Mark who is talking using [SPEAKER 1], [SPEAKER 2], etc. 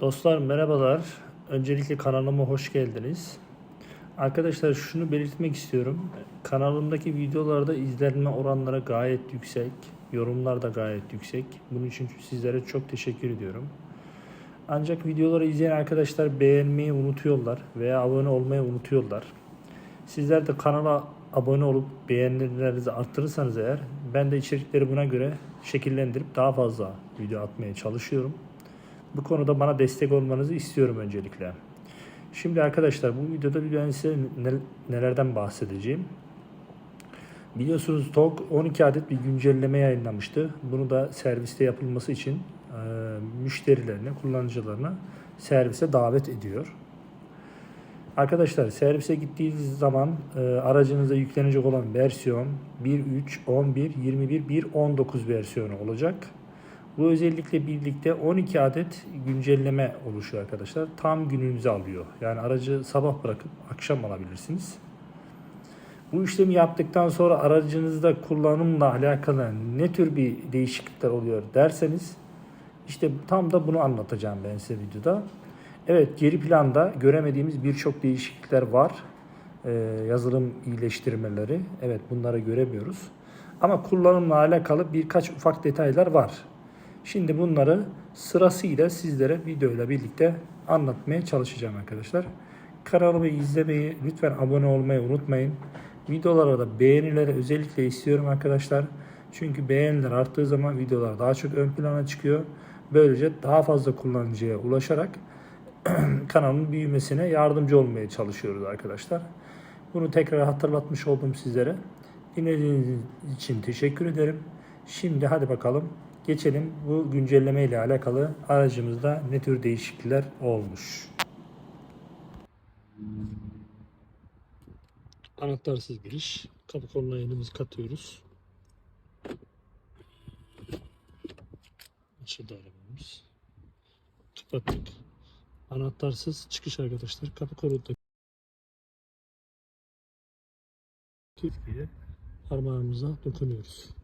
[SPEAKER 1] Dostlar merhabalar. Öncelikle kanalıma hoş geldiniz. Arkadaşlar şunu belirtmek istiyorum. Kanalımdaki videolarda izlenme oranları gayet yüksek. Yorumlar da gayet yüksek. Bunun için sizlere çok teşekkür ediyorum. Ancak videoları izleyen arkadaşlar beğenmeyi unutuyorlar veya abone olmayı unutuyorlar. Sizler de kanala abone olup beğenilerinizi arttırırsanız eğer ben de içerikleri buna göre şekillendirip daha fazla video atmaya çalışıyorum. Bu konuda bana destek olmanızı istiyorum öncelikle. Şimdi arkadaşlar bu videoda ben size ne- nelerden bahsedeceğim. Biliyorsunuz TOG 12 adet bir güncelleme yayınlamıştı. Bunu da serviste yapılması için müşterilerine, kullanıcılarına servise davet ediyor. Arkadaşlar servise gittiğiniz zaman e, aracınıza yüklenecek olan versiyon 1.3, 11, 21, 1.19 versiyonu olacak. Bu özellikle birlikte 12 adet güncelleme oluşuyor arkadaşlar. Tam gününüzü alıyor. Yani aracı sabah bırakıp akşam alabilirsiniz. Bu işlemi yaptıktan sonra aracınızda kullanımla alakalı ne tür bir değişiklikler oluyor derseniz işte tam da bunu anlatacağım ben size videoda. Evet geri planda göremediğimiz birçok değişiklikler var. Ee, yazılım iyileştirmeleri. Evet bunları göremiyoruz. Ama kullanımla alakalı birkaç ufak detaylar var. Şimdi bunları sırasıyla sizlere videoyla birlikte anlatmaya çalışacağım arkadaşlar. Kanalımı izlemeyi, lütfen abone olmayı unutmayın. Videolara da beğenileri özellikle istiyorum arkadaşlar. Çünkü beğeniler arttığı zaman videolar daha çok ön plana çıkıyor. Böylece daha fazla kullanıcıya ulaşarak kanalın büyümesine yardımcı olmaya çalışıyoruz arkadaşlar. Bunu tekrar hatırlatmış oldum sizlere. Dinlediğiniz için teşekkür ederim. Şimdi hadi bakalım geçelim bu güncelleme ile alakalı aracımızda ne tür değişiklikler olmuş. Anahtarsız giriş. Kapı koluna elimizi katıyoruz. Açıldı arabamız. Kapattık. Anahtarsız çıkış arkadaşlar. Kapı kolunda parmağımıza dokunuyoruz.